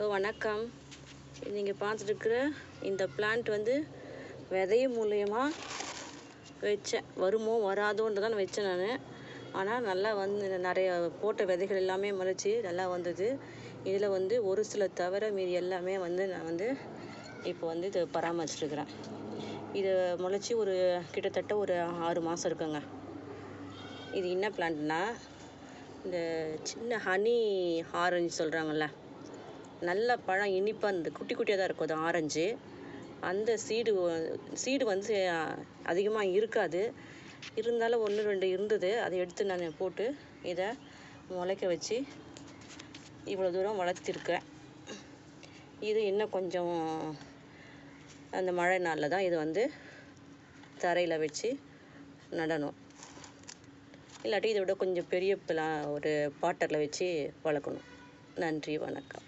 Hello வணக்கம். நீங்கள் பார்த்துட்டுருக்குற இந்த பிளான்ட் வந்து விதை மூலயமா வச்சேன். வருமோ வராதோன்னு தான் வச்சேன் நான். ஆனால் நல்லா வந்து நிறைய போட்ட விதைகள் எல்லாமே முளைச்சி நல்லா வந்தது. இதில் வந்து ஒரு சில தவிர மீறி எல்லாமே வந்து நான் வந்து இப்போ வந்து இதை பராமரிச்சிருக்கிறேன். இதை முளைச்சி ஒரு கிட்டத்தட்ட ஒரு ஆறு மாதம் இருக்குங்க. இது என்ன பிளான்ட்னா இந்த சின்ன ஹனி ஆரஞ்சு சொல்கிறாங்கல்ல நல்ல பழம் இனிப்பாக இருந்தது குட்டி குட்டியாக தான் இருக்கும் அது ஆரஞ்சு. அந்த சீடு சீடு வந்து அதிகமாக இருக்காது. இருந்தாலும் ஒன்று ரெண்டு இருந்தது. அதை எடுத்து நான் போட்டு இதை முளைக்க வச்சு இவ்வளோ தூரம் வளர்த்துருக்கேன் இது இன்னும் கொஞ்சம் அந்த மழை நாளில் தான் இது வந்து தரையில் வச்சு நடணும். இல்லாட்டி இதை விட கொஞ்சம் பெரிய பிளா ஒரு பாட்டரில் வச்சு வளர்க்கணும். நன்றி வணக்கம்.